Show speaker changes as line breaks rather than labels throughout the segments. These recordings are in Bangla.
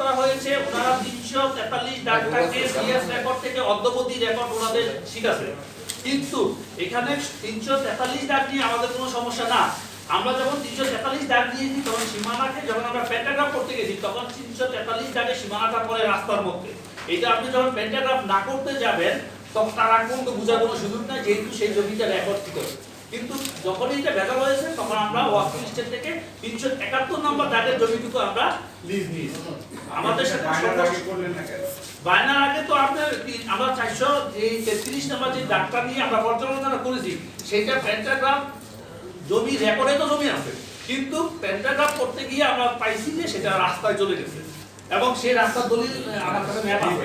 করা হয়েছে ওনারা তিনশো তেতাল্লিশ ডাক্তারকে সিএস রেকর্ড থেকে অদ্যবধি রেকর্ড ওনাদের শিখাছে কিন্তু এখানে তিনশো তেতাল্লিশ ডাক নিয়ে আমাদের কোনো সমস্যা না। আমরা যখন তিনশো তেতাল্লিশ ডাক নিয়েছি তখন সীমানাকে যখন আমরা প্যান্টাগ্রাফ করতে গেছি তখন তিনশো তেতাল্লিশ ডাকে সীমানাটা পড়ে রাস্তার মধ্যে। এটা আপনি যখন প্যান্টাগ্রাফ না করতে যাবেন তখন তার আগ পর্যন্ত বোঝার কোনো সুযোগ নাই যেহেতু সেই জমিটা রেকর্ড ছিল কিন্তু যখন এটা ভেজাল হয়েছে তখন আমরা ওয়াকিং লিস্টের থেকে তিনশো একাত্তর নম্বর দাগের জমিটুকু আমরা লিজ নিয়েছি আমাদের সাথে বায়নার আগে তো আপনার আমরা চারশো এই তেত্রিশ নম্বর যে ডাক্তার নিয়ে আমরা পর্যালোচনা করেছি সেইটা প্যান্টাগ্রাফ জমি রেকর্ডে তো জমি আছে। কিন্তু প্যান্টাগ্রাফ করতে গিয়ে আমরা পাইছি যে সেটা রাস্তায় চলে গেছে। এবং সেই রাস্তার দলিল আমার কাছে ম্যাপ আছে।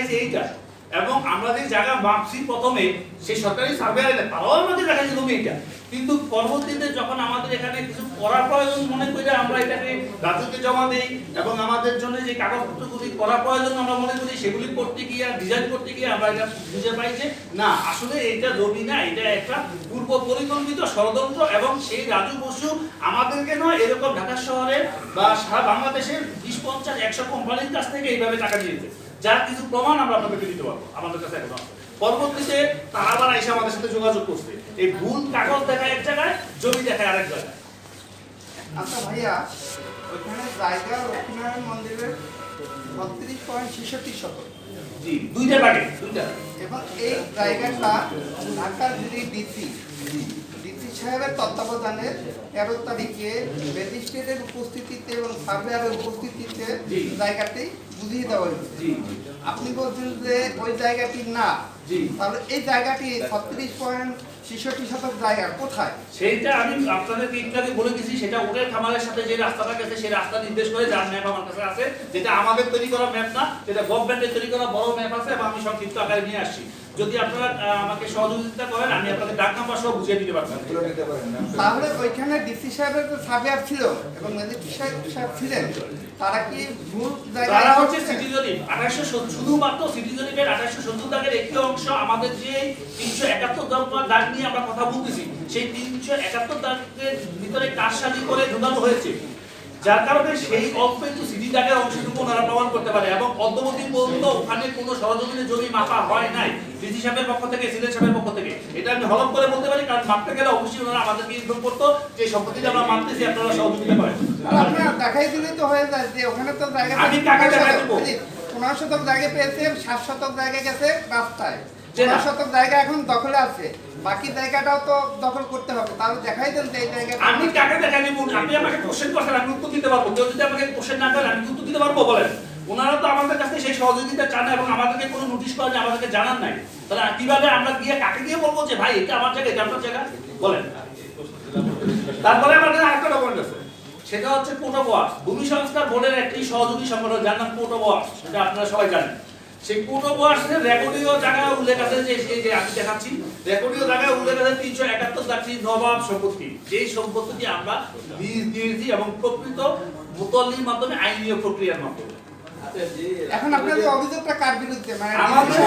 দেখাইছে এইটা। এবং আমরা যে জায়গা মাপছি প্রথমে, সেই সরকারি সার্ভে তারাও আমাদের দেখাইছে জমি এটা কিন্তু পরবর্তীতে যখন আমাদের এখানে কিছু করার প্রয়োজন মনে করে আমরা এটাকে রাজুকে জমা দেই এবং আমাদের জন্য যে কাগজপত্রগুলি করার প্রয়োজন আমরা মনে করি সেগুলি করতে গিয়ে ডিজাইন করতে গিয়ে আমরা এটা বুঝে পাই যে, না, আসলে এটা জমি না এটা একটা পূর্ব পরিকল্পিত ষড়যন্ত্র এবং সেই রাজু বসু আমাদেরকে নয়, এরকম ঢাকা শহরে বা সারা বাংলাদেশের বিশ, পঞ্চাশ, একশো কোম্পানির কাছ থেকে এইভাবে টাকা দিয়েছে যার কিছু প্রমাণ আমরা আপনাদেরকে দিতে পারব আমাদের কাছে এখন আছে। পরবর্তীতে তারা আবার এসে আমাদের সাথে যোগাযোগ করছে এই ভুল কাগজ দেখায় এক জায়গায় জমি দেখায় আরেক জায়গায়
আচ্ছা ভাইয়া ওইখানে জায়গা লক্ষ্মীনারায়ণ মন্দিরের বত্রিশ পয়েন্ট ছেষট্টি শতক
জি দুইটা লাগে দুইটা
এবং এই জায়গাটা ঢাকার যিনি ডিসি ডিসি সাহেবের তত্ত্বাবধানে তেরো তারিখে ম্যাজিস্ট্রেটের উপস্থিতিতে এবং সার্ভেয়ারের উপস্থিতিতে। জায়গাটি বুঝিয়ে দেওয়া
জি।
আপনি বলছেন যে ওই জায়গাটি না।
জি।
তাহলে এই জায়গাটি ছত্রিশ পয়েন্ট ছেষট্টি শতক জায়গা কোথায়?
সেইটা আমি আপনাদেরকে আগে বলে দিয়েছি সেটা ওটের খামারের সাথে যে রাস্তাটা গেছে সেই রাস্তা নির্দেশ করে যার ম্যাপ আমার কাছে আছে যেটা আমাদের তৈরি করা ম্যাপ না যেটা গভর্নমেন্টের তৈরি করা বড় ম্যাপ আছে এবং আমি সংক্ষিপ্ত আকারে নিয়ে আসছি। যদি আপনারা আমাকে সহযোগিতা করেন আমি আপনাদের ডাক নাম্বার সহ বুঝিয়ে দিতে পারতাম
তাহলে ওইখানে ডিসি সাহেবের যে সার্ভেয়ার ছিল এবং ম্যাজিস্ট্রেট সাহেব সাহেব ছিলেন। তারা কি ভুল জায়গায়
তারা হচ্ছে
করছেন?
সিটি জরিপ আঠাশশো শুধুমাত্র সিটি জরিপের আঠাশশো সত্তর দাগের একটি অংশ আমাদের যে তিনশো একাত্তর দাগ নিয়ে আমরা কথা বলতেছি সেই তিনশো একাত্তর দাগের ভিতরে কারসাজি করে ঢোকানো হয়েছে যার কারণে সেই অল্প একটু সিটি দাগের অংশটুকু ওনারা প্রমাণ করতে পারে এবং অদ্যবধি পর্যন্ত ওখানে কোনো সরজমিনে জমি মাপা হয় নাই ডিসি সাহেবের পক্ষ থেকে সিলেট সাহেবের পক্ষ থেকে এটা আমি হলফ করে বলতে পারি কারণ মাপতে গেলে অবশ্যই ওনারা আমাদেরকে ইনফর্ম করতো যে সম্পত্তিটা আমরা মাপতেছি আপনারা সহযোগিতা করেন
দেখাই দিলে তো হয়ে যায় যে ওখানে তো জায়গা
আমি কাকে দেখাই দেবো?
পনেরো শতক জায়গা পেয়েছে সাত শতক জায়গা গেছে রাস্তায়। পনেরো শতক জায়গা এখন দখলে আছে। বাকি জায়গাটাও তো দখল করতে হবে। তাহলে দেখাই দেন এই জায়গাটা
আমি কাকে দেখাই দিব? আপনি আমাকে কোশ্চেন করছেন আমি উত্তর দিতে পারব। কেউ যদি আমাকে কোশ্চেন না করেন আমি উত্তর দিতে পারব বলেন। ওনারা তো আমাদের কাছে সেই সহযোগিতা চান এবং আমাদেরকে কোনো নোটিশ করেন আমাদেরকে জানান নাই। তাহলে কীভাবে আমরা গিয়ে কাকে গিয়ে বলব যে ভাই এটা আমার জায়গা এটা আপনার জায়গা? বলেন। তারপরে আমার কাছে আরেকটা ডকুমেন্ট আছে। সেটা হচ্ছে কোটো ভূমি সংস্কার বোর্ডের একটি সহযোগী সংগঠন যার নাম কোটো সেটা আপনারা সবাই জানেন। সেই ওয়ার্সের রেকর্ডীয় জায়গায় উল্লেখ আছে যে সেই যে আমি দেখাচ্ছি, রেকর্ডীয় জায়গায় উল্লেখ আছে তিনশো একাত্তর দাঁড়ি নবাব সম্পত্তি। যেই সম্পত্তিটি আমরা দিয়েছি এবং প্রকৃত মুতল্লির মাধ্যমে আইনীয় প্রক্রিয়ার মাধ্যমে।
এখন আপনাদের অভিযোগটা কার বিরুদ্ধে? মানে
আমাদের-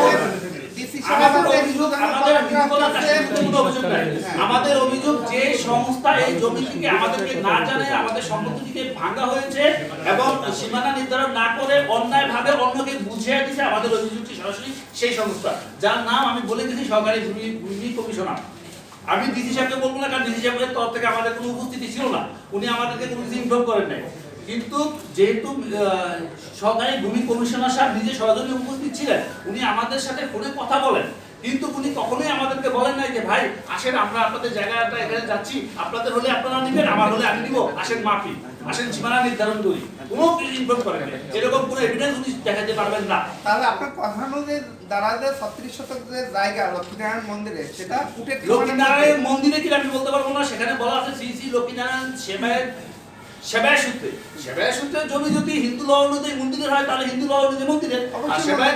আমাদের অভিযোগ যে সংস্থা এই জমি থেকে আমাদেরকে না জানে আমাদের সম্পত্তিকে ভাঙা হয়েছে এবং সীমানা নির্ধারণ না করে অন্যায় ভাবে অন্যকে বুঝিয়ে দিছে আমাদের অভিযোগটি সরাসরি সেই সংস্থা। যার নাম আমি বলে দিয়েছি সরকারি ভূমি ভূমি কমিশনার। আমি ডিসি সাহেবকে বলব না কারণ ডিসি সাহেবের তরফ থেকে আমাদের কোনো উপস্থিতি ছিল না। উনি আমাদেরকে কোনো কিছু ইনফর্ম করেন নাই। কিন্তু যেহেতু আহ, সরকারি ভূমি কমিশনার সাহেব নিজে সরাসরি উপস্থিত ছিলেন উনি আমাদের সাথে ফোনে কথা বলেন। কিন্তু উনি কখনোই আমাদেরকে বলেন নাই যে ভাই আসেন আমরা আপনাদের জায়গাটা এখানে যাচ্ছি। আপনাদের হলে আপনারা নিবেন আমার হলে আমি নিব। আসেন মাফি আসেন সীমানা নির্ধারণ করি। কোনো কিছু ইনফর্ম করেন। এরকম কোনো এভিডেন্স উনি দেখাতে পারবেন না।
তাহলে আপনার কথা যারা যে ছত্রিশ শতক যে জায়গা লক্ষ্মীনারায়ণ মন্দিরে সেটা উঠে
লক্ষ্মীনারায়ণ মন্দিরে কি আমি বলতে পারব না? সেখানে বলা আছে শ্রী শ্রী লক্ষ্মীনারায়ণ সেবায়ের সেবায় সূত্রে সেবায় সূত্রে জমি যদি হিন্দু ল অনুযায়ী মন্দিরের হয় তাহলে হিন্দু ল অনুযায়ী মন্দিরের সেবায়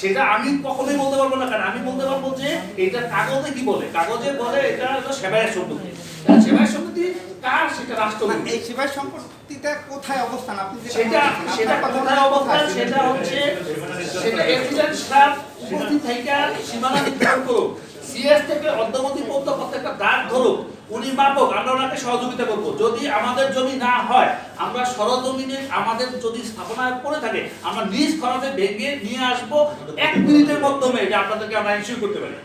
সেটা।
আমি কখনোই বলতে পারব না কারণ আমি বলতে পারব যে এটা কাগজে কি বলে? কাগজে বলে এটা হলো সেবায় সম্পত্তি। সেবায় সম্পত্তি কার? সেটা রাষ্ট্র
না,
বলবে।
এই সেবার সম্পত্তিটা কোথায় অবস্থান? আপনি
সেটা সেটা কোথায় অবস্থান? সেটা হচ্ছে সেটা এক্সিডেন্ট উপস্থিত থাইকা সীমানা নির্ধারণ করুক। সিএস থেকে অদ্যবধি পর্যন্ত প্রত্যেকটা দাগ ধরুক, উনি মাপক, আমরা ওনাকে সহযোগিতা করব। যদি আমাদের জমি না হয়, আমরা সরজমিনে আমাদের যদি স্থাপনা করে থাকে, আমরা নিজ খরচে ভেঙে নিয়ে আসব এক মিনিটের মাধ্যমে এটা আপনাদেরকে আমরা ইস্যু করতে পারি।